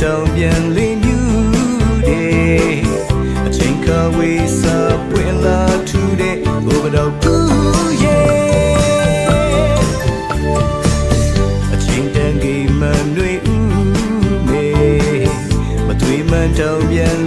တောင်ပြန်လင်းမြူတယ်အချိန်ခါဝေးစာပွင့်လာထူတဲ့ဘုဘတော်ကူရဲ့အချင်းတန်ကိမန်တွေဥမေမသွေးမှန်တောင်ပြန်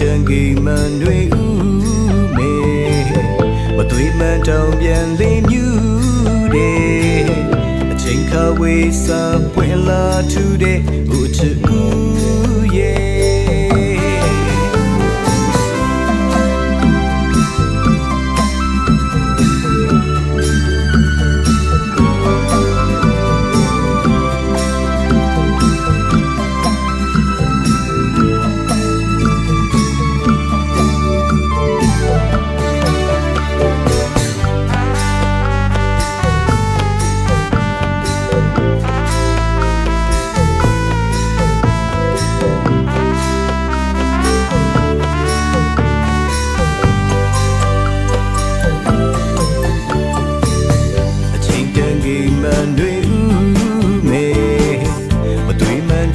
တန်ကိမန်တွေဥမေမသွေးမှန်တောင်ပြန်လေးမြူတယ်အချိန်ခါဝေးစာပွင့်လာထူတဲ့ဟိုချစ်ကူ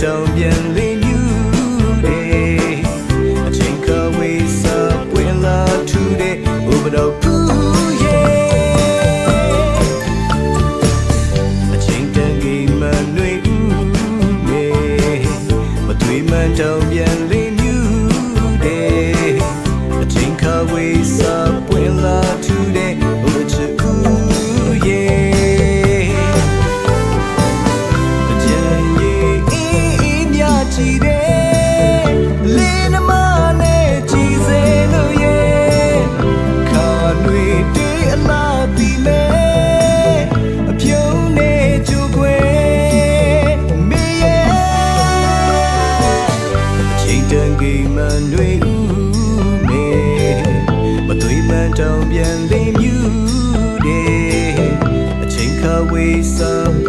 တောင်ပြန်လင်းယူတဲ့အချိန်ကဝေးစာပွင့်လာထူတဲ့ဘုဘတော်ကူရဲ့အချိန်တန်ကြီးမလွေဦးမေမတွေးမှန်တောင်ပြန်လင်းယူတဲ့အချိန်ကဝေးစာပွင့်လာ ဦးမေမသွေးမန်တောင်ပြန်လင်းမြူတဲ့အချိန်ခါဝေးစား